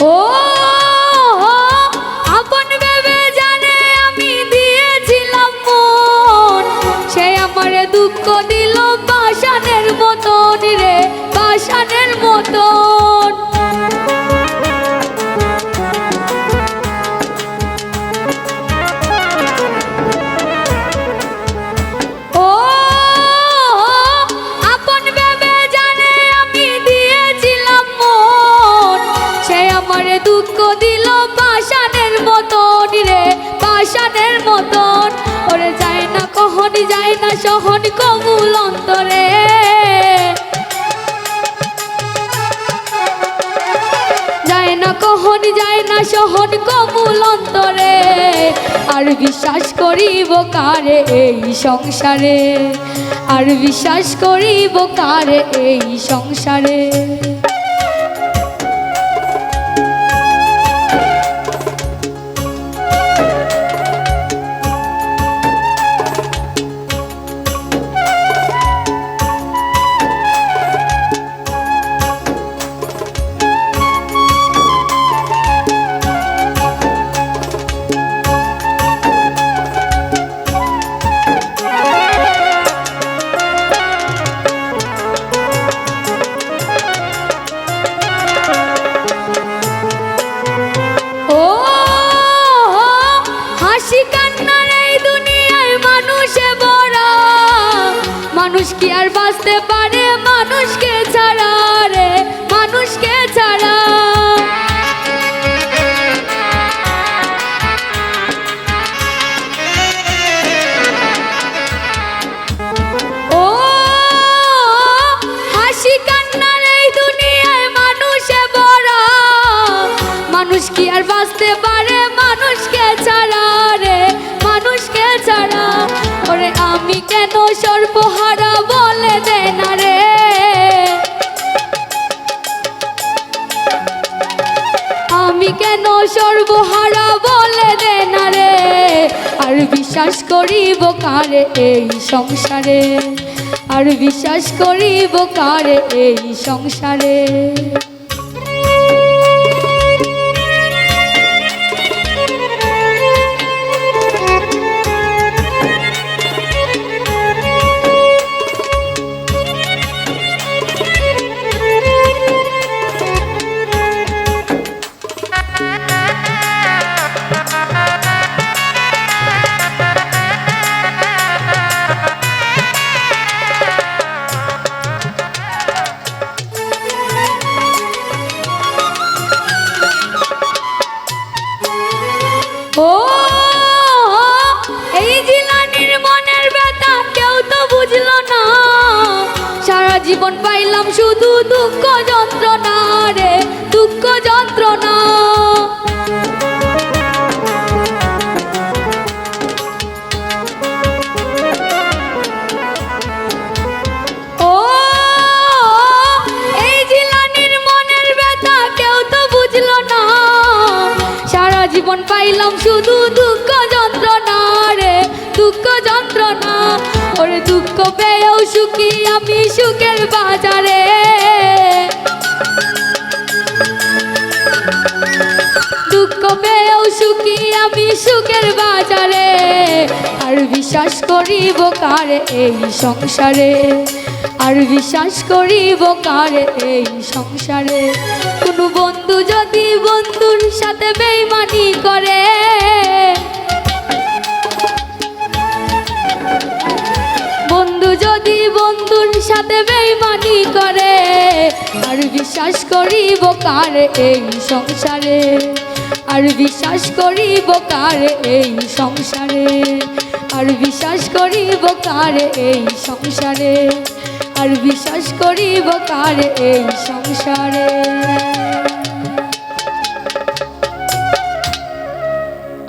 ও আপন ভেবে জানে আমি দিয়েছিলাম মন। সে আমার দুঃখ দিল বাসানের মতন রে, বাসানের মতন। পাষাণের মতন। ওরে যায় না কখন, যায় না সহন কমুল অন্তরে। যায় না কখন, যায় না সহন কমুল অন্তরে। আর বিশ্বাস করিব কারে এই সংসারে? আর বিশ্বাস করিব কারে এই সংসারে? মানুষ কি আর বাঁচতে পারে সর্বহারা বলে দে না রে। আর বিশ্বাস করিব কারে এই সংসারে? আর বিশ্বাস করিব কারে এই সংসারে? জীবন পাইলাম শুধু দুঃখ যন্ত্রণা রে, দুঃখ যন্ত্রণা। জীবন পাইলাম শুধু দুঃখ যন্ত্রণা রে, দুঃখ সুখী আমি সুখের বাজারে। দুঃখ পেয়েও সুখী আমি সুখের বাজারে। আর বিশ্বাস করিব কারে এই সংসারে? আর বিশ্বাস করিব কারে এই সংসারে? কোনো বন্ধু যদি বন্ধুর সাথে বেইমানি করে যদি বন্ধুর সাথে বেইমানি করে, আর বিশ্বাস করিব কারে এই সংসারে? আর বিশ্বাস করিব কারে এই সংসারে? আর বিশ্বাস করিব কারে এই সংসারে? আর বিশ্বাস করিব কারে এই সংসারে?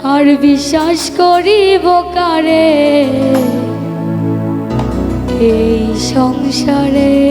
আর বিশ্বাস করিব কারে এই সংসারে